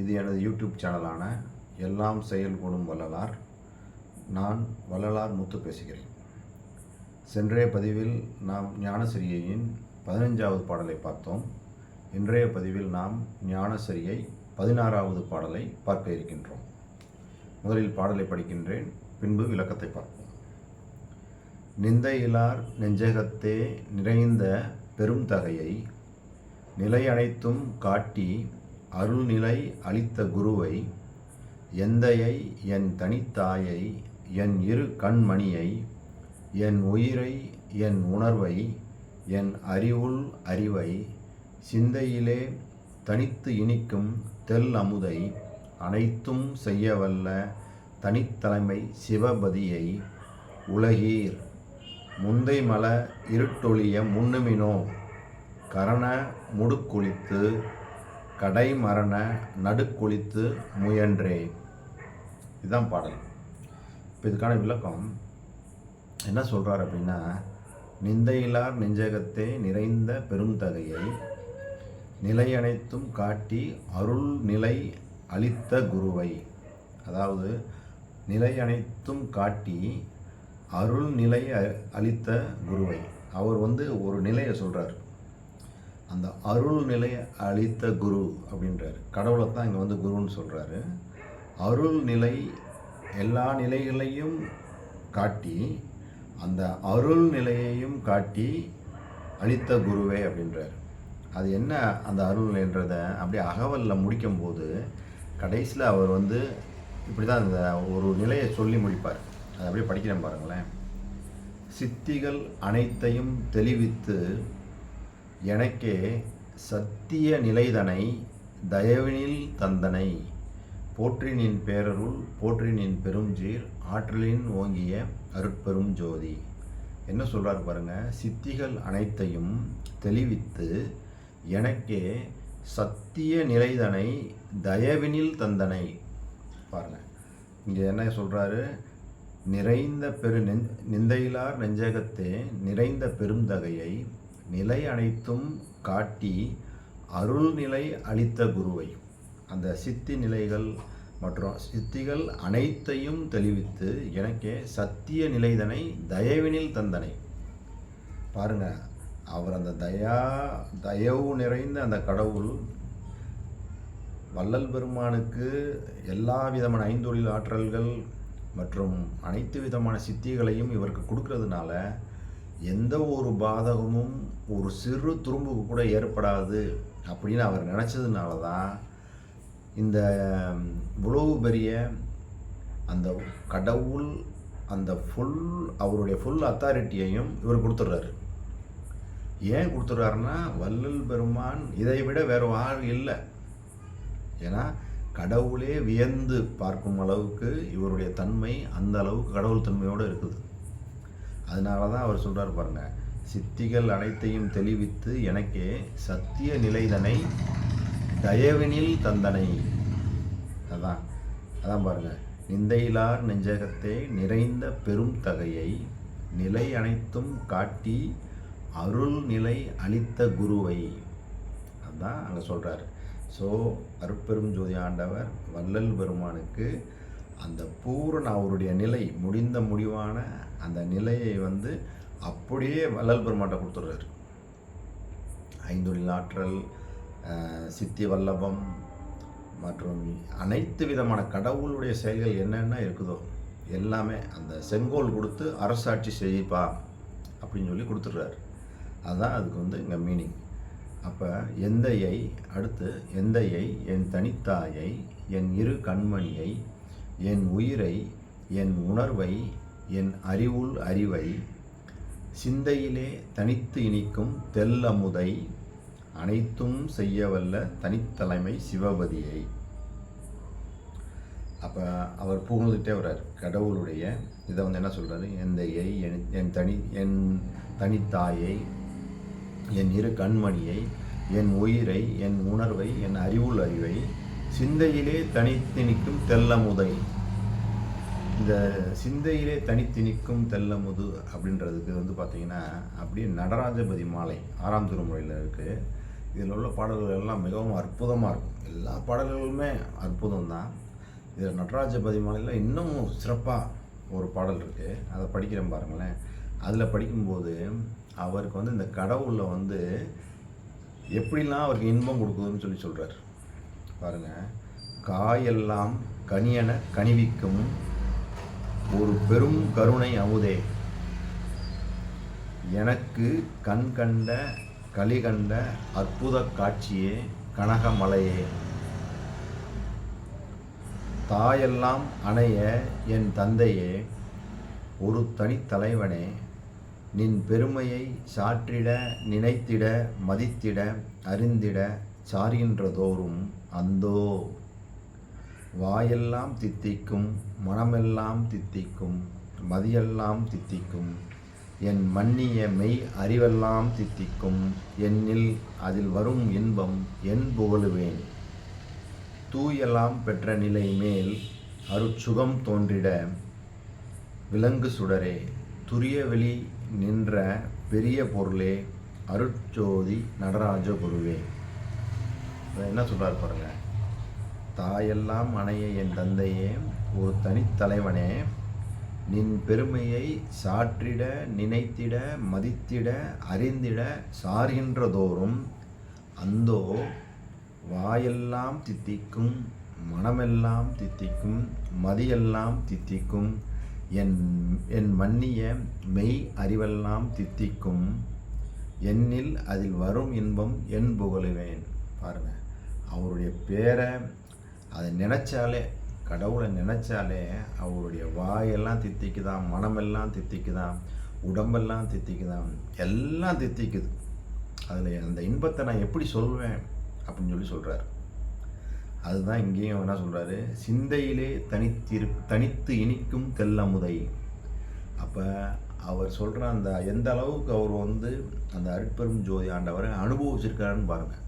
இது எனது யூடியூப் சேனலான எல்லாம் செயல்கூடும் வள்ளலார். நான் வள்ளலார் முத்து பேசுகிறேன். சென்றைய பதிவில் நாம் ஞானசிரியையின் பதினஞ்சாவது பாடலை பார்த்தோம். இன்றைய பதிவில் நாம் ஞானசிரியை பதினாறாவது பாடலை பார்க்க இருக்கின்றோம். முதலில் பாடலை படிக்கின்றேன் பின்பு விளக்கத்தை பார்ப்போம். நிந்தையிலார் நெஞ்சகத்தே நிறைந்த பெரும் தகையை நிலை அனைத்தும் காட்டி அருள்நிலை அளித்த குருவை எந்தையை என் தனித்தாயை என் இரு கண்மணியை என் உயிரை என் உணர்வை என் அறிவுள் அறிவை சிந்தையிலே தனித்து இனிக்கும் தெல் அமுதை அனைத்தும் செய்யவல்ல தனித்தலைமை சிவபதியை உலகீர் முந்தை மல இருட்டொழிய முன்னுமினோ கரண முடுக்குளித்து கடைமரண நடுக்குளித்து முயன்றே. இதுதான் பாடல். இப்போ இதுக்கான விளக்கம் என்ன சொல்கிறார் அப்படின்னா நிந்தையிலார் நெஞ்சகத்தை நிறைந்த பெருந்தகையை நிலையனைத்தும் காட்டி அருள் நிலை அளித்த குருவை. அதாவது நிலை அனைத்தும் காட்டி அருள் நிலை அளித்த குருவை. அவர் வந்து ஒரு நிலையை சொல்கிறார் அந்த அருள் நிலை அளித்த குரு அப்படின்றாரு. கடவுளை தான் இங்கே வந்து குருன்னு சொல்கிறாரு அருள் நிலை எல்லா நிலைகளையும் காட்டி அந்த அருள் நிலையையும் காட்டி அளித்த குருவே அப்படின்றார். அது என்ன அந்த அருள் நிலைன்றதை அப்படியே அகவலில் முடிக்கும்போது கடைசியில் அவர் வந்து இப்படி தான் அந்த ஒரு நிலையை சொல்லி முடிப்பார். அதை அப்படியே படிக்கிறேன் பாருங்களேன். சித்திகள் அனைத்தையும் தெளிவித்து எனக்கே சத்திய நிலைதனை தயவினில் தந்தனை. போற்றினின் பேரருள் போற்றினின் பெருஞ்சீர் ஆற்றலின் ஓங்கிய அருட்பெரும் ஜோதி. என்ன சொல்கிறார் பாருங்கள் சித்திகள் அனைத்தையும் தெளிவித்து எனக்கே சத்திய நிலைதனை தயவினில் தந்தனை. பாருங்கள் இங்கே என்ன சொல்கிறாரு நிறைந்த பெரு நெஞ் நிந்தையிலார் நெஞ்சகத்தே நிறைந்த பெருந்தகையை நிலை அனைத்தும் காட்டி அருள் நிலை அளித்த குருவை அந்த சித்தி நிலைகள் மற்றும் சித்திகள் அனைத்தையும் தெளிவித்து எனக்கே சத்திய நிலைதனை தயவினில் தந்தனை. பாருங்க அவர் அந்த தயா தயவு நிறைந்த அந்த கடவுள் வள்ளல் பெருமானுக்கு எல்லா விதமான ஐந்தொழில் ஆற்றல்கள் மற்றும் அனைத்து விதமான சித்திகளையும் இவருக்கு கொடுக்கறதுனால எந்த ஒரு பாதகமும் ஒரு சிறு துரும்புக்கு கூட ஏற்படாது அப்படின்னு அவர் நினச்சதுனால தான் இந்த இவ்வளவு பெரிய அந்த கடவுள் அந்த ஃபுல் அவருடைய ஃபுல் அத்தாரிட்டியையும் இவர் கொடுத்துட்றாரு. ஏன் கொடுத்துட்றாருன்னா வள்ளல் பெருமான் இதை விட வேறு ஆள் இல்லை. ஏன்னா கடவுளே வியந்து பார்க்கும் அளவுக்கு இவருடைய தன்மை அந்த அளவுக்கு கடவுள் தன்மையோடு இருக்குது. அதனால தான் அவர் சொல்கிறார் பாருங்க சித்திகள் அனைத்தையும் தெளிவித்து எனக்கே சத்திய நிலைதனை தயவினில் தந்தனை. அதான் அதான் பாருங்க நிந்தையிலார் நெஞ்சகத்தே நிறைந்த பெரும் தகையை நிலை அனைத்தும் காட்டி அருள் நிலை அளித்த குருவை. அதான் அங்கே சொல்கிறார் ஸோ அருட்பெரும் ஜோதி ஆண்டவர் வள்ளல் பெருமானுக்கு அந்த பூரண அவருடைய நிலை முடிந்த முடிவான அந்த நிலையை வந்து அப்படியே வள்ளல் பெருமான்ட்ட கொடுத்துட்றாரு. ஐந்தொழில் ஆற்றல் சித்தி வல்லபம் மற்றும் அனைத்து விதமான கடவுளுடைய செயல்கள் என்னென்ன இருக்குதோ எல்லாமே அந்த செங்கோல் கொடுத்து அரசாட்சி செய்ப்பா அப்படின்னு சொல்லி கொடுத்துட்றாரு. அதுதான் அதுக்கு வந்து இங்கே மீனிங் அப்போ எந்தையை அடுத்து எந்தையை என் தனித்தாயை என் இரு கண்மணியை என் உயிரை என் உணர்வை என் அறிவுள் அறிவை சிந்தையிலே தனித்து இனிக்கும் தெல்லமுதை அனைத்தும் செய்யவல்ல தனித்தலைமை சிவபதியை. அப்போ அவர் புகழ்ந்துகிட்டே வர்றார். கடவுளுடைய இதை வந்து என்ன சொல்கிறாரு எந்தையை என் என் தனி என் தனித்தாயை என் இரு கண்மணியை என் உயிரை என் உணர்வை என் அறிவுள் அறிவை சிந்தையிலே தனித்து நிற்கும் தெல்லமுதை இந்த சிந்தையிலே தனித்து நிற்கும் தெல்லமுது அப்படின்றதுக்கு வந்து பார்த்தீங்கன்னா அப்படியே நடராஜபதி மாலை ஆறாம் திருமுறையில் இருக்குது இதில் உள்ள பாடல்கள் எல்லாம் மிகவும் அற்புதமாக இருக்கும். எல்லா பாடல்களுமே அற்புதம் தான் இதில் நடராஜபதி மாலையில் இன்னும் சிறப்பாக ஒரு பாடல் இருக்குது அதை படிக்கிறேன் பாருங்களேன். அதில் படிக்கும்போது அவருக்கு வந்து இந்த கடவுளில் வந்து எப்படிலாம் அவருக்கு இன்பம் கொடுக்குதுன்னு சொல்லி சொல்கிறார் பாருங்கள் காயெல்லாம் கனியன கனிவிக்கும் ஒரு பெரும் கருணை அமுதே. எனக்கு கண் கண்ட களி கண்ட அற்புத காட்சியே கனகமலையே. தாயெல்லாம் அணைய என் தந்தையே ஒரு தனித்தலைவனே நின் பெருமையை சாற்றிட நினைத்திட மதித்திட அறிந்திட சார்கின்றதோறும் அந்தோ. வாயெல்லாம் தித்திக்கும் மனமெல்லாம் தித்திக்கும் மதியெல்லாம் தித்திக்கும் என் மன்னிய மெய் அறிவெல்லாம் தித்திக்கும் என்னில் அதில் வரும் இன்பம் என் புகழுவேன். தூயலாம் பெற்ற நிலை மேல் அருட்சுகம் தோன்றிட விலங்கு சுடரே. துரிய வெளி நின்ற பெரிய பொருளே அருட்சோதி நடராஜ குருவே. என்ன சொல்கிறார் பாருங்க. தாயெல்லாம் அணைய என் தந்தையே ஒரு தனித்தலைவனே நின் பெருமையை சாற்றிட நினைத்திட மதித்திட அறிந்திட சார்கின்றதோறும் அந்தோ வாயெல்லாம் தித்திக்கும் மனமெல்லாம் தித்திக்கும் மதியெல்லாம் தித்திக்கும் என் என் மன்னிய மெய் அறிவெல்லாம் தித்திக்கும் என்னில் அதில் வரும் இன்பம் என் புகழுவேன். பாருங்கள் அவருடைய பேரை அதை நினச்சாலே கடவுளை நினச்சாலே அவருடைய வாயெல்லாம் தித்திக்குதான் மனமெல்லாம் தித்திக்குதான் உடம்பெல்லாம் தித்திக்குதான் எல்லாம் தித்திக்குது. அதில் அந்த இன்பத்தை நான் எப்படி சொல்வேன் அப்படின்னு சொல்லி சொல்கிறார் அதுதான் இங்கேயும் என்ன சொல்கிறாரு சிந்தையிலே தனித்திரு தனித்து இனிக்கும் தெல்லமுதை. அப்போ அவர் சொல்கிற அந்த எந்த அளவுக்கு அவர் வந்து அந்த அருட்பெரும் ஜோதி ஆண்டவரை அனுபவிச்சிருக்காருன்னு பாருங்கள்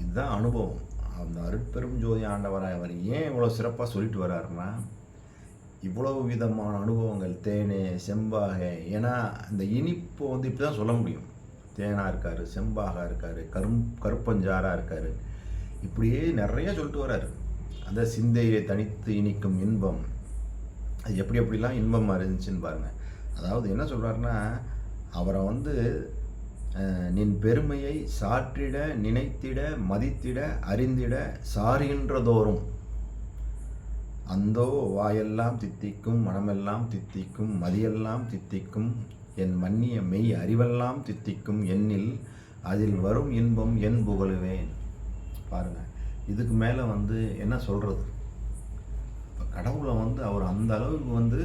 இதுதான் அனுபவம். அந்த அருட்பெரும் ஜோதி ஆண்டவராக அவர் ஏன் இவ்வளோ சிறப்பாக சொல்லிட்டு வர்றாருன்னா இவ்வளவு விதமான அனுபவங்கள் தேனே செம்பாகை ஏன்னா இந்த இனிப்பை வந்து இப்படி தான் சொல்ல முடியும். தேனாக இருக்கார் செம்பாக இருக்கார் கரும் கருப்பஞ்சாராக இருக்கார். இப்படியே நிறைய சொல்லிட்டு வர்றாரு. அந்த சிந்தையை தனித்து இனிக்கும் இன்பம். அது எப்படி எப்படிலாம் இன்பமாக இருந்துச்சுன்னு பாருங்கள் அதாவது என்ன சொல்கிறாருன்னா அவரை வந்து நின் பெருமையை சாற்றிட நினைத்திட மதித்திட அறிந்திட சாரின்றதோறும் அந்தோ வாயெல்லாம் தித்திக்கும் மனமெல்லாம் தித்திக்கும் மதியெல்லாம் தித்திக்கும் என் மன்னிய மெய் அறிவெல்லாம் தித்திக்கும் என்னில் அதில் வரும் இன்பம் என் புகழுவேன். பாருங்க இதுக்கு மேலே வந்து என்ன சொல்கிறது இப்போ கடவுளை வந்து அவர் அந்த அளவுக்கு வந்து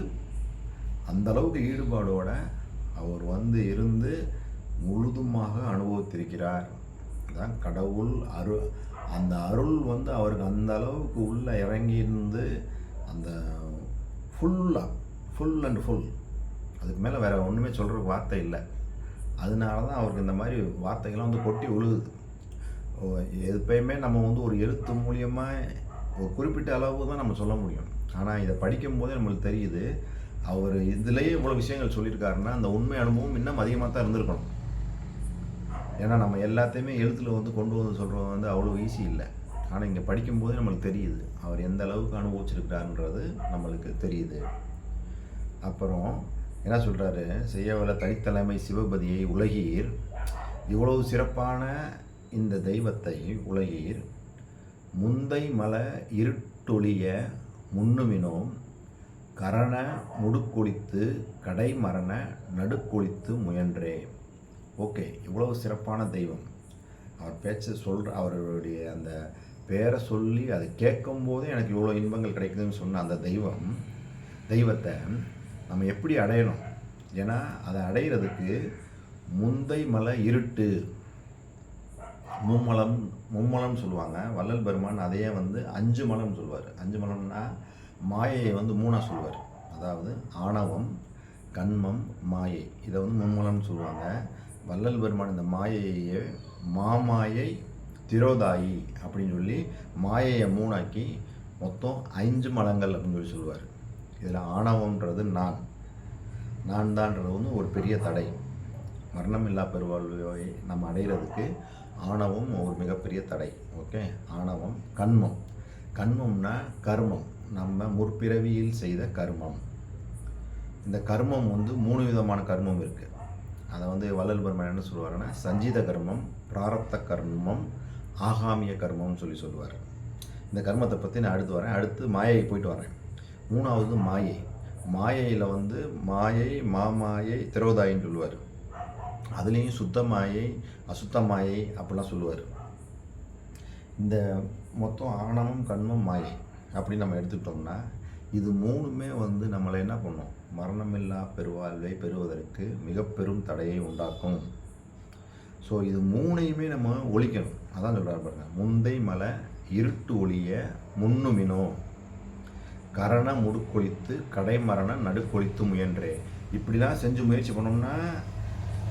அந்த அளவுக்கு ஈடுபாடோட அவர் வந்து இருந்து முழுதுமாக அனுபவித்திருக்கிறார். தான் கடவுள் அரு அந்த அருள் வந்து அவருக்கு அந்த அளவுக்கு உள்ளே இறங்கி இருந்து அந்த ஃபுல்லாக ஃபுல் அண்ட் ஃபுல் அதுக்கு மேலே வேறு ஒன்றுமே சொல்கிற வார்த்தை இல்லை. அதனால தான் அவருக்கு இந்த மாதிரி வார்த்தைகள்லாம் வந்து கொட்டி விழுகுது. எப்பயுமே நம்ம வந்து ஒரு எழுத்து மூலியமாக ஒரு குறிப்பிட்ட அளவு தான் நம்ம சொல்ல முடியும். ஆனால் இதை படிக்கும் போதே நம்மளுக்கு தெரியுது அவர் இதுலேயே இவ்வளோ விஷயங்கள் சொல்லியிருக்காருன்னா அந்த உண்மை அனுபவம் இன்னும் அதிகமாக தான் இருந்திருக்கணும். ஏன்னா நம்ம எல்லாத்தையுமே எழுத்தில் வந்து கொண்டு வந்து சொல்கிறது வந்து அவ்வளோ ஈஸி இல்லை. ஆனால் இங்கே படிக்கும்போது நம்மளுக்கு தெரியுது. அவர் எந்த அளவுக்கு அனுபவிச்சிருக்கிறாருன்றது நம்மளுக்கு தெரியுது. அப்புறம் என்ன சொல்கிறாரு செய்யவல தனித்தலைமை சிவபதியை உலகீர். இவ்வளவு சிறப்பான இந்த தெய்வத்தை உலகீர். முந்தை மல இருட்டொழிய முன்னுமினோம். கரண முடுக்கொழித்து கடைமரண நடுக்கொழித்து முயன்றே ஓகே இவ்வளவு சிறப்பான தெய்வம். அவர் பேச்சை சொல்கிற அவருடைய அந்த பேரை சொல்லி அதை கேட்கும்போதே எனக்கு இவ்வளோ இன்பங்கள் கிடைக்குதுன்னு சொன்ன அந்த தெய்வம் தெய்வத்தை நம்ம எப்படி அடையணும்? ஏன்னா அதை அடையிறதுக்கு முந்தை மலை இருட்டு மும்மலம் மும்மலம்னு சொல்லுவாங்க. வள்ளல் பெருமான் அதையே வந்து அஞ்சு மலம் சொல்லுவார். அஞ்சு மலம்னா மாயையை வந்து மூணாக சொல்லுவார். அதாவது ஆணவம் கண்மம் மாயை. இதை வந்து மும்மலம்னு சொல்லுவாங்க. வள்ளல் பெருமான் இந்த மாயையை மாமாயை திரோதாயி அப்படின்னு சொல்லி மாயையை மூணாக்கி மொத்தம் ஐந்து மலங்கள் அப்படின்னு சொல்லி சொல்லுவார். இதில் ஆணவம்ன்றது நான். நான் தான்ன்றது வந்து ஒரு பெரிய தடை. மரணமில்லா பெருவாழ்வை நம்ம அடைகிறதுக்கு ஆணவம் ஒரு மிகப்பெரிய தடை. ஓகே? ஆணவம் கண்மம். கண்மம்னா கர்மம். நம்ம முற்பிறவியில் செய்த கர்மம். இந்த கர்மம் வந்து மூணு விதமான கர்மம் இருக்குது அதை வந்து வள்ளல் பெருமான் என்ன சொல்லுவாருன்னா சஞ்சீத கர்மம் பிராரப்த கர்மம் ஆகாமிய கர்மம்னு சொல்லி சொல்லுவார். இந்த கர்மத்தை பற்றி நான் அடுத்து வரேன். அடுத்து மாயை போயிட்டு வரேன். மூணாவது மாயை. மாயையில் வந்து மாயை மாமாயை திரோதாயின்னு சொல்லுவார். அதுலேயும் சுத்த மாயை அசுத்த மாயை அப்படிலாம் சொல்லுவார். இந்த மொத்தம் ஆணவம் கண்மம் மாயை அப்படின்னு நம்ம எடுத்துக்கிட்டோம்னா இது மூணுமே வந்து நம்மளை என்ன பண்ணும்? மரணமில்லா பெருவாழ்வை பெறுவதற்கு மிக பெரும் தடையை உண்டாக்கும். ஸோ இது மூணையுமே நம்ம ஒழிக்கணும். அதான் சொல்கிறார் பாருங்க. முந்தை மலை இருட்டு ஒளிய முன்னுமினோ. கரண முடுக்கொழித்து கடைமரண நடுக்கொழித்து முயன்றே. இப்படிலாம் செஞ்சு முயற்சி பண்ணோம்னா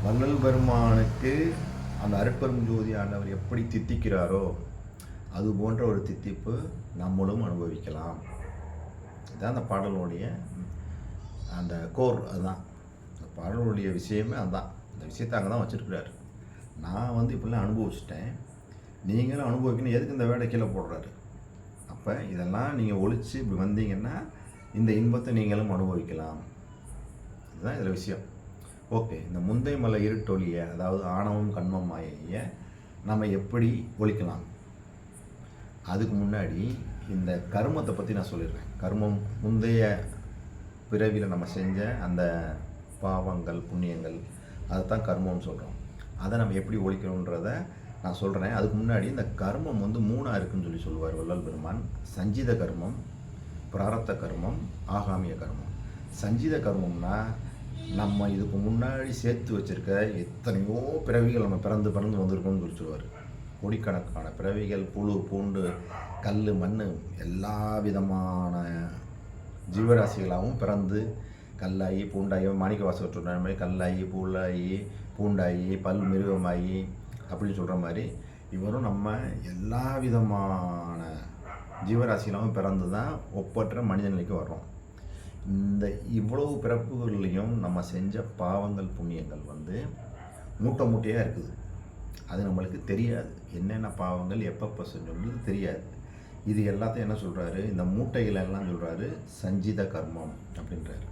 வள்ளல் பெருமானுக்கு அந்த அருட்பெரும் ஜோதி ஆண்டவர் எப்படி தித்திக்கிறாரோ அது போன்ற ஒரு தித்திப்பு நம்மளும் அனுபவிக்கலாம். இதுதான் அந்த பாடலுடைய அந்த கோர் அதுதான். அந்த பாடலுடைய விஷயமே அதுதான் அந்த விஷயத்தை அங்கே தான் வச்சுருக்கிறாரு. நான் வந்து இப்படிலாம் அனுபவிச்சிட்டேன். நீங்களும் அனுபவிக்கணும். எதுக்கு இந்த வேடை கீழே போடுறாரு? அப்போ இதெல்லாம் நீங்கள் ஒழிச்சு இப்படி வந்தீங்கன்னா இந்த இன்பத்தை நீங்களும் அனுபவிக்கலாம். இதுதான் இதில் விஷயம். ஓகே இந்த முந்தை மலை இருட்டொழிய அதாவது ஆணவம் கண்மம் மாயைய நம்ம எப்படி ஒழிக்கலாம்? அதுக்கு முன்னாடி இந்த கர்மத்தை பற்றி நான் சொல்லிடுறேன். கர்மம் முந்தைய பிறவியில் நம்ம செஞ்ச அந்த பாவங்கள் புண்ணியங்கள் அதை தான் கர்மம்னு சொல்கிறோம் அதை நம்ம எப்படி ஒழிக்கணுன்றத நான் சொல்கிறேன் அதுக்கு முன்னாடி இந்த கர்மம் வந்து மூணாக இருக்குன்னு சொல்லி சொல்லுவார் வள்ளல் பெருமான். சஞ்சித கர்மம் பிராரத்த கர்மம் ஆகாமிய கர்மம். சஞ்சித கர்மம்னா நம்ம இதுக்கு முன்னாடி சேர்த்து வச்சிருக்க எத்தனையோ பிறவிகள் நம்ம பிறந்து பிறந்து வந்திருக்கோம்னு சொல்லி சொல்லுவார். கோடிக்கணக்கான பிறவிகள் புழு பூண்டு கல் மண் எல்லா விதமான ஜீவராசிகளாகவும் பிறந்து கல்லாயி பூண்டாயி மாணிக்க வாசகற்ற மாதிரி கல்லாயி பூலாயி பூண்டாயி பல் மிருகமாயி அப்படின்னு சொல்கிற மாதிரி இவரும் நம்ம எல்லா விதமான ஜீவராசிகளாகவும் பிறந்து தான் ஒப்பற்ற மனித நிலைக்கு வர்றோம். இந்த இவ்வளவு பிறப்புகள்லையும் நம்ம செஞ்ச பாவங்கள் புண்ணியங்கள் வந்து மூட்டை மூட்டையாக இருக்குது. அது நம்மளுக்கு தெரியாது. என்னென்ன பாவங்கள் எப்பப்போ செஞ்சோம்னு தெரியாது. இது எல்லாத்தையும் என்ன சொல்கிறாரு இந்த மூட்டைகள் எல்லாம் சொல்கிறாரு சஞ்சித கர்மம் அப்படின்றாரு.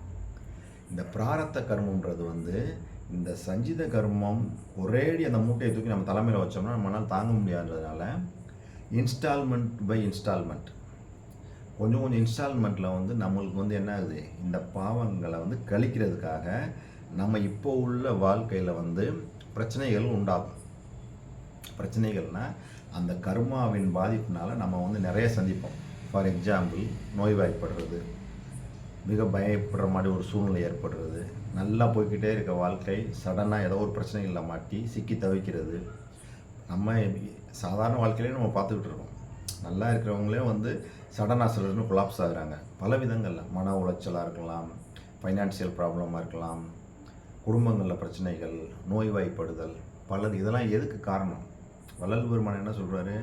இந்த பிராரத்த கர்மம்ன்றது வந்து இந்த சஞ்சித கர்மம் ஒரேடி அந்த மூட்டையை தூக்கி நம்ம தலைமையில் வச்சோம்னா நம்மளால் தாங்க முடியாததுனால இன்ஸ்டால்மெண்ட் பை இன்ஸ்டால்மெண்ட் கொஞ்சம் கொஞ்சம் இன்ஸ்டால்மெண்ட்டில் வந்து நம்மளுக்கு வந்து என்ன ஆகுது? இந்த பாவங்களை வந்து கழிக்கிறதுக்காக நம்ம இப்போ உள்ள வாழ்க்கையில் வந்து பிரச்சனைகள் உண்டாகும். பிரச்சனைகள்னால் அந்த கர்மாவின் பாதிப்புனால நம்ம வந்து நிறைய சந்திப்போம். ஃபார் எக்ஸாம்பிள் நோய்வாய்ப்படுறது மிக பயப்படுற மாதிரி ஒரு சூழ்நிலை ஏற்படுறது நல்லா போய்க்கிட்டே இருக்க வாழ்க்கை சடனாக ஏதோ ஒரு பிரச்சனைகளில் மாட்டி சிக்கி தவிக்கிறது. நம்ம சாதாரண வாழ்க்கையிலே நம்ம பார்த்துக்கிட்டு இருக்கோம். நல்லா இருக்கிறவங்களே வந்து சடனாக சிலர்னு கொலாப்ஸ் ஆகுறாங்க. பல விதங்களில். மன உளைச்சலாக இருக்கலாம் ஃபைனான்சியல் ப்ராப்ளமாக இருக்கலாம் குடும்பங்களில் பிரச்சனைகள் நோய்வாய்ப்படுதல் பலது. இதெல்லாம் எதுக்கு காரணம்? வள்ளல் பெருமான் என்ன சொல்கிறாரு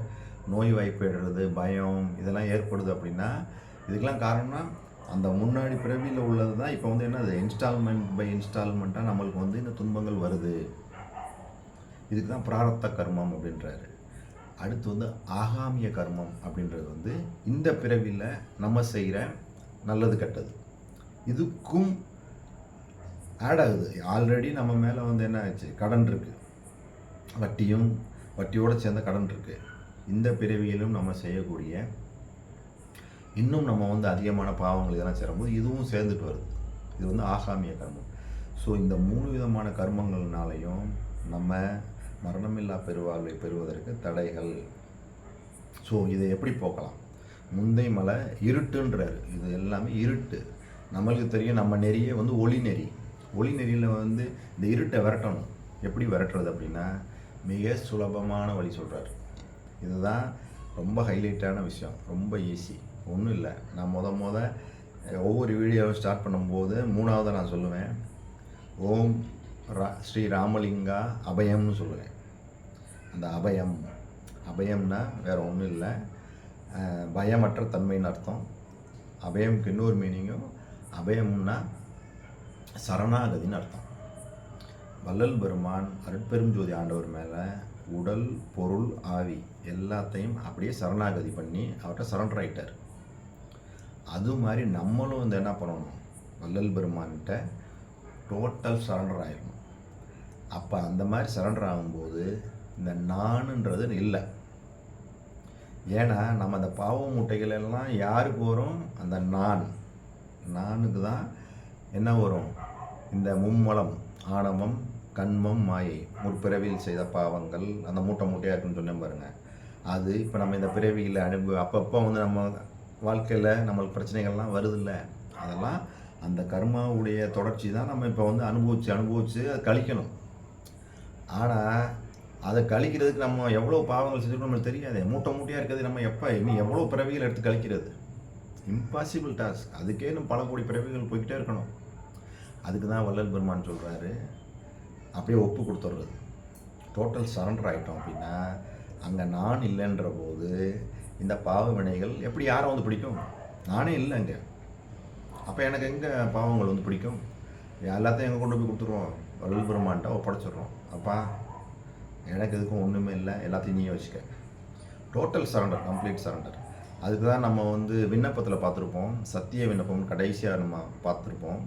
நோய் வாய்ப்படுறது பயம் இதெல்லாம் ஏற்படுது அப்படின்னா இதுக்கெல்லாம் காரணம்னா அந்த முன்னாடி பிறவியில் உள்ளது தான் இப்போ வந்து என்னது? இன்ஸ்டால்மெண்ட் பை இன்ஸ்டால்மெண்ட்டாக நம்மளுக்கு வந்து இந்த துன்பங்கள் வருது. இதுக்கு தான் பிராரத்த கர்மம் அப்படின்றாரு. அடுத்து வந்து ஆகாமிய கர்மம் அப்படின்றது வந்து இந்த பிறவியில் நம்ம செய்கிற நல்லது கெட்டது. இதுக்கும் ஆட் ஆகுது. ஆல்ரெடி நம்ம மேலே வந்து என்ன ஆச்சு? கடன் இருக்குது வட்டியும் வட்டியோடு சேர்ந்த கடன் இருக்குது இந்த பிறவியிலும் நம்ம செய்யக்கூடிய இன்னும் நம்ம வந்து அதிகமான பாவங்கள் இதெல்லாம் சேரும்போது இதுவும் சேர்ந்துட்டு வருது. இது வந்து ஆகாமிய கர்மம். ஸோ இந்த மூணு விதமான கர்மங்கள்னாலையும் நம்ம மரணமில்லா பெருவாழ்வை பெறுவதற்கு தடைகள். ஸோ இதை எப்படி போக்கலாம்? முந்தை மலை இருட்டுன்றார். இது எல்லாமே இருட்டு. நம்மளுக்கு தெரியும் நம்ம நெறிய வந்து ஒளி நெறி. ஒளி நெறியில் வந்து இந்த இருட்டை விரட்டணும். எப்படி விரட்டுறது அப்படின்னா மிக சுலபமான வழி சொல்கிறார் இதுதான் ரொம்ப ஹைலைட்டான விஷயம். ரொம்ப ஈஸி ஒன்றும் இல்லை. நான் முத முத ஒவ்வொரு வீடியோவை ஸ்டார்ட் பண்ணும்போது மூணாவது நான் சொல்லுவேன். ஓம் ரா ஸ்ரீ ராமலிங்கா அபயம்னு சொல்லுவேன். அந்த அபயம். அபயம்னா வேறு ஒன்றும் இல்லை. பயமற்ற தன்மைன்னு அர்த்தம். அபயம்க்கு இன்னொரு மீனிங்கும் அபயம்னா சரணாகதின்னு அர்த்தம். வள்ளல் பெருமான் அருட்பெருஞ்சோதி ஆண்டவர் மேலே உடல் பொருள் ஆவி எல்லாத்தையும் அப்படியே சரணாகதி பண்ணி அவர்கிட்ட சரண்டர் ஆகிட்டார் அது மாதிரி நம்மளும் வந்து என்ன பண்ணணும்? வள்ளல் பெருமான்கிட்ட டோட்டல் சரண்டர் ஆகிடணும் அப்போ அந்த மாதிரி சரண்டர் ஆகும்போது இந்த நானுன்றது இல்லை. ஏன்னா நம்ம அந்த பாவ மூட்டைகள் எல்லாம் யாருக்கு வரும்? அந்த நான். நானுக்கு தான் என்ன வரும்? இந்த மும்மலம் ஆணவம் கண்மம் மாயை முற்பிறவியில் செய்த பாவங்கள் அந்த மூட்டை மூட்டையாக இருக்குன்னு சொன்னேன் பாருங்க. அது இப்போ நம்ம இந்த பிறவியில் அனுபவி அப்பப்போ வந்து நம்ம வாழ்க்கையில் நம்மளுக்கு பிரச்சனைகள்லாம் வருதில்ல. அதெல்லாம் அந்த கர்மாவுடைய தொடர்ச்சி தான் நம்ம இப்போ வந்து அனுபவிச்சு அனுபவிச்சு அதை கழிக்கணும். ஆனால் அதை கழிக்கிறதுக்கு நம்ம எவ்வளோ பாவங்கள் செஞ்சுக்கணும் நம்மளுக்கு தெரியாது. மூட்டை மூட்டையாக இருக்கிறது நம்ம எப்போ இன்னும் எவ்வளோ பிறவிகள் எடுத்து கழிக்கிறது? இம்பாசிபிள் டாஸ்க் அதுக்கே நம்ம பல கோடி பிறவிகள் போய்கிட்டே இருக்கணும். அதுக்கு தான் வள்ளல் பெருமான் சொல்கிறாரு அப்படியே ஒப்பு கொடுத்துட்றது டோட்டல் சரண்டர் ஆகிட்டோம் அப்படின்னா அங்கே நான் இல்லைன்ற போது இந்த பாவ வினைகள் எப்படி யாரை வந்து பிடிக்கும்? நானே இல்லை அங்கே. அப்போ எனக்கு எங்கே பாவங்கள் வந்து பிடிக்கும்? எல்லாத்தையும் எங்கே கொண்டு போய் கொடுத்துருவோம். வள்ளல் பெருமான்ட்ட ஒப்படைச்சிடுறோம். அப்பா எனக்கு எதுக்கும் ஒன்றுமே இல்லை. எல்லாத்தையும் நீயே வச்சுக்க. டோட்டல் சரண்டர் கம்ப்ளீட் சரண்டர் அதுக்கு தான் நம்ம வந்து விண்ணப்பத்தில் பார்த்துருப்போம். சத்திய விண்ணப்பம் கடைசியாக நம்ம பார்த்துருப்போம்.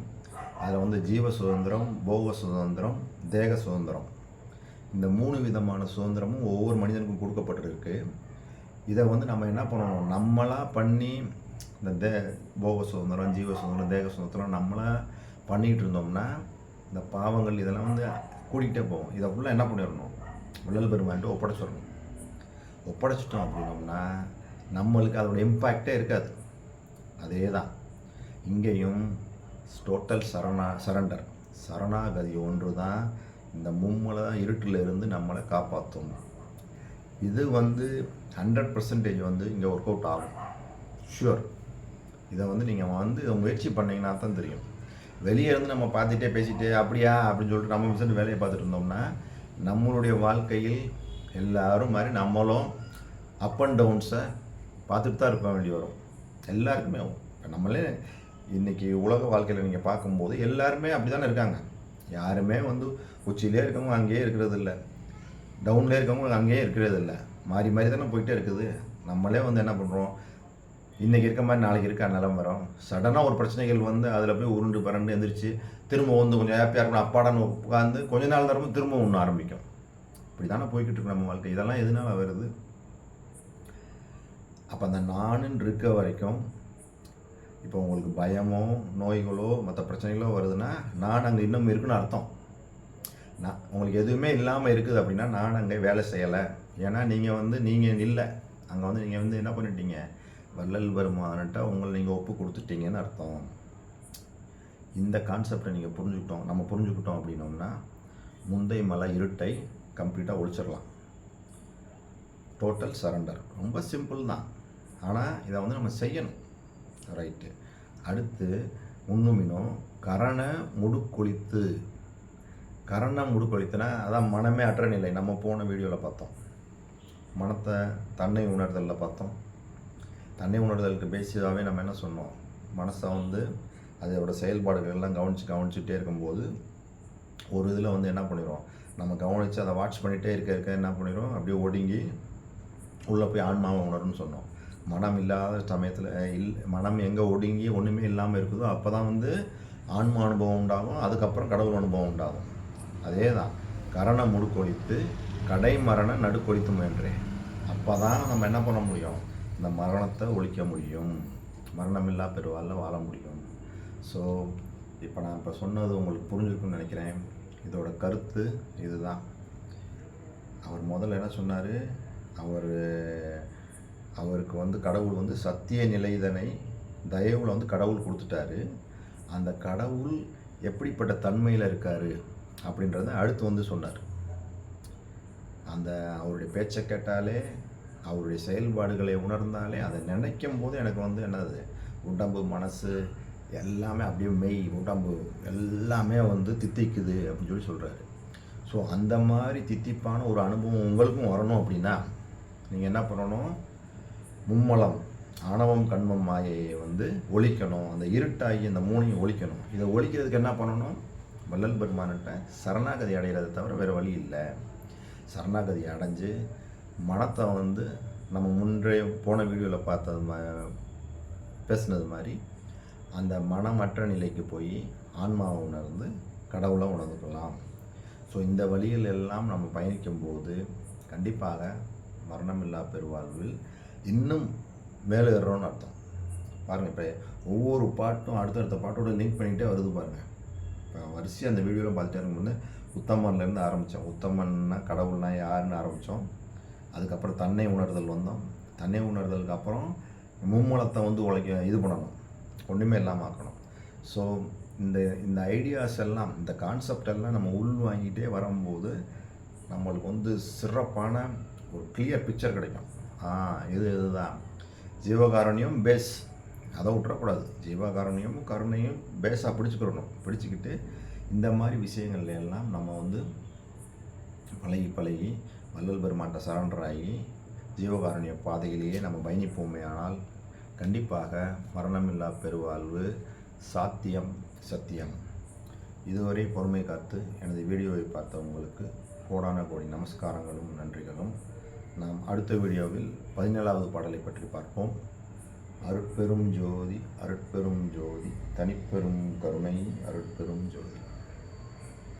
அதில் வந்து ஜீவ சுதந்திரம் போக சுதந்திரம் தேக சுதந்திரம். இந்த மூணு விதமான சுதந்திரமும் ஒவ்வொரு மனிதனுக்கும் கொடுக்கப்பட்டிருக்கு. இதை வந்து நம்ம என்ன பண்ணணும்? நம்மளாக பண்ணி இந்த தே போக சுதந்திரம் ஜீவ சுதந்திரம் தேக சுதந்திரம் நம்மளாக பண்ணிகிட்டு இருந்தோம்னா இந்த பாவங்கள் இதெல்லாம் வந்து கூட்டிகிட்டே போவோம் இதை ஃபுல்லாக என்ன பண்ணிடணும்? வள்ளல் பெருமான்ட்டு ஒப்படைச்சிடணும் ஒப்படைச்சிட்டோம் அப்படின்னோம்னா நம்மளுக்கு அதோட இம்பேக்டே இருக்காது. அதே தான் இங்கேயும் டோட்டல் சரணா சரண்டர் சரணாகதி ஒன்று தான் இந்த மும்மல இருட்டில் இருந்து நம்மளை காப்பாற்றும் இது வந்து ஹண்ட்ரட் பர்சன்டேஜ் வந்து இங்கே ஒர்க் அவுட் ஆகும். ஷுவர் இதை வந்து நீங்கள் வந்து இதை முயற்சி பண்ணீங்கன்னா தான் தெரியும். வெளியே இருந்து நம்ம பார்த்துட்டே பேசிட்டு அப்படியா? அப்படின்னு சொல்லிட்டு நம்ம மிஷன் வேலையை பார்த்துட்டு இருந்தோம்னா நம்மளுடைய வாழ்க்கையில் எல்லாரும் மாதிரி நம்மளும் அப் அண்ட் டவுன்ஸை பார்த்துட்டு தான் இருக்க வேண்டி வரும். எல்லாருக்குமே இப்போ நம்மளே இன்றைக்கி உலக வாழ்க்கையில் நீங்கள் பார்க்கும்போது எல்லாருமே அப்படி தானே இருக்காங்க. யாருமே வந்து உச்சியிலே இருக்கவங்க அங்கேயே இருக்கிறது இல்லை டவுன்லேயே இருக்கவங்க அங்கேயே இருக்கிறது இல்லை மாறி மாறி தானே போயிட்டே இருக்குது. நம்மளே வந்து என்ன பண்ணுறோம் இன்றைக்கி இருக்க மாதிரி நாளைக்கு இருக்க நிலம் வரும். சடனாக ஒரு பிரச்சனைகள் வந்து அதில் போய் உருண்டு பரண்டு எந்திரிச்சு திரும்ப வந்து கொஞ்சம் ஹாப்பியாக இருக்கணும் அப்பாடான்னு உட்காந்து கொஞ்ச நாள் தரமும் திரும்ப ஒன்று ஆரம்பிக்கும். இப்படி தானே போய்கிட்டு இருக்கு நம்ம வாழ்க்கை. இதெல்லாம் எதனால வருது? அப்போ அந்த நானுன்னு இருக்க வரைக்கும் இப்போ உங்களுக்கு பயமோ நோய்களோ மற்ற பிரச்சனைகளோ வருதுன்னா நான் அங்கே இன்னும் இருக்குன்னு அர்த்தம். நான் உங்களுக்கு எதுவுமே இல்லாமல் இருக்குது அப்படின்னா நான் அங்கே வேலை செய்யலை. ஏன்னா நீங்கள் வந்து நீங்கள் இல்லை அங்கே வந்து நீங்கள் வந்து என்ன பண்ணிட்டீங்க? வள்ளல் பெருமான்ட்ட உங்களை நீங்கள் ஒப்பு கொடுத்துட்டீங்கன்னு அர்த்தம். இந்த கான்செப்டை நீங்கள் புரிஞ்சுக்கிட்டோம். நம்ம புரிஞ்சுக்கிட்டோம் அப்படின்னோம்னா முந்தை மலை இருட்டை கம்ப்ளீட்டாக ஒழிச்சிடலாம். டோட்டல் சரண்டர் ரொம்ப சிம்பிள் தான். ஆனால் இதை வந்து நம்ம செய்யணும். ரைட்டு அடுத்து முன்னுமினும் கரண முடுக்கொழித்து. கரண முடுக்கொழித்துனா அதான் மனமே அற்ற நிலை நம்ம போன வீடியோவில் பார்த்தோம். மனத்தை தன்னை உணர்தலில் பார்த்தோம். தன்னை உணர்தலுக்கு பேசியதாகவே நம்ம என்ன சொன்னோம்? மனசை வந்து அதோட செயல்பாடுகள் எல்லாம் கவனித்து கவனிச்சுட்டே இருக்கும்போது ஒரு இதில் வந்து என்ன பண்ணிடுவோம் நம்ம கவனித்து அதை வாட்ச் பண்ணிகிட்டே இருக்க இருக்க என்ன பண்ணிடுவோம் அப்படியே ஒடுங்கி உள்ளே போய் ஆன்மாவை உணரும்னு சொன்னோம். மனம் இல்லாத சமயத்தில் இல் மனம் எங்கே ஒடுங்கி ஒன்றுமே இல்லாமல் இருக்குதோ அப்போ தான் வந்து ஆன்ம அனுபவம் உண்டாகும் அதுக்கப்புறம் கடவுள் அனுபவம் உண்டாகும். அதே தான் கரண முடுக்கொழித்து கடைமரண நடுக்கொழித்து முயன்றேன் அப்போ தான் நம்ம என்ன பண்ண முடியும்? இந்த மரணத்தை ஒழிக்க முடியும். மரணமில்லா பெருவாளில் வாழ முடியும். ஸோ இப்போ நான் இப்போ சொன்னது உங்களுக்கு புரிஞ்சிருக்குன்னு நினைக்கிறேன். இதோட கருத்து இதுதான். அவர் முதல்ல என்ன சொன்னார்? அவர் அவருக்கு வந்து கடவுள் வந்து சத்திய நிலைதனை தயவுல வந்து கடவுள் கொடுத்துட்டாரு. அந்த கடவுள் எப்படிப்பட்ட தன்மையில் இருக்கார் அப்படின்றத அடுத்து வந்து சொன்னார். அந்த அவருடைய பேச்சை கேட்டாலே அவருடைய செயல்பாடுகளை உணர்ந்தாலே அதை நினைக்கும் போது எனக்கு வந்து என்னது உடம்பு மனசு எல்லாமே அப்படியே மெய் உடம்பு எல்லாமே வந்து தித்திக்குது அப்படின்னு சொல்லி சொல்கிறாரு ஸோ அந்த மாதிரி தித்திப்பான ஒரு அனுபவம் உங்களுக்கும் வரணும் அப்படின்னா நீங்கள் என்ன பண்ணணும் மும்மலம் ஆணவம் கண்மம் மாயையை வந்து ஒழிக்கணும். அந்த இருட்டாகி அந்த மூணையும் ஒழிக்கணும். இதை ஒழிக்கிறதுக்கு என்ன பண்ணணும்? வள்ளல் பெருமானிட்ட சரணாகதி அடைகிறத தவிர வேறு வழி இல்லை. சரணாகதி அடைஞ்சு மனத்தை வந்து நம்ம முன்றே போன வீடியோவில் பார்த்தது மா பேசுனது மாதிரி அந்த மனமற்ற நிலைக்கு போய் ஆன்மாவை உணர்ந்து கடவுளை உணர்ந்துக்கலாம். ஸோ இந்த வழிகள் எல்லாம் நம்ம பயணிக்கும்போது கண்டிப்பாக மரணமில்லா பெருவாழ்வில் இன்னும் மேலேறோம்னு அர்த்தம். பாருங்கள் இப்போ ஒவ்வொரு பாட்டும் அடுத்தடுத்த பாட்டோட லிங்க் பண்ணிகிட்டே வருது பாருங்கள் இப்போ வரிசையாக அந்த வீடியோவில் பார்த்துட்டே இருக்கும்போது உத்தமன்லேருந்து ஆரம்பித்தோம் உத்தமன்னா கடவுள்னா யாருன்னு ஆரம்பித்தோம் அதுக்கப்புறம் தன்னை உணர்தல் வந்தோம். தன்னை உணர்தலுக்கு அப்புறம் மும்மூலத்தை வந்து உழைக்க இது பண்ணணும். ஒன்றுமே இல்லாமல் ஆக்கணும். ஸோ இந்த இந்த ஐடியாஸ் எல்லாம் இந்த கான்செப்ட் எல்லாம் நம்ம உள் வாங்கிட்டே வரும்போது நம்மளுக்கு வந்து சிறப்பான ஒரு கிளியர் பிக்சர் கிடைக்கும். ஆ இது இதுதான். ஜீவகாரண்யம் பேஸ் அதை விட்டுறக்கூடாது. ஜீவகாரண்யமும் கருணையும் பேஸாக பிடிச்சிக்கிறணும். பிடிச்சிக்கிட்டு இந்த மாதிரி விஷயங்கள்ல எல்லாம் நம்ம வந்து பழகி பழகி வள்ளல் பெருமாட்ட சரண்டராகி ஆகி பாதையிலேயே நம்ம பயணிப்போமே ஆனால் கண்டிப்பாக மரணமில்லா பெருவாழ்வு சாத்தியம் சத்தியம். இதுவரை பொறுமை காத்து எனது வீடியோவை பார்த்த உங்களுக்கு கோடான கோடி நமஸ்காரங்களும் நன்றிகளும். நாம் அடுத்த வீடியோவில் பதினேழாவது பாடலை பற்றி பார்ப்போம். அருட்பெரும் ஜோதி அருட்பெரும் ஜோதி தனிப்பெரும் கருணை அருட்பெரும் ஜோதி.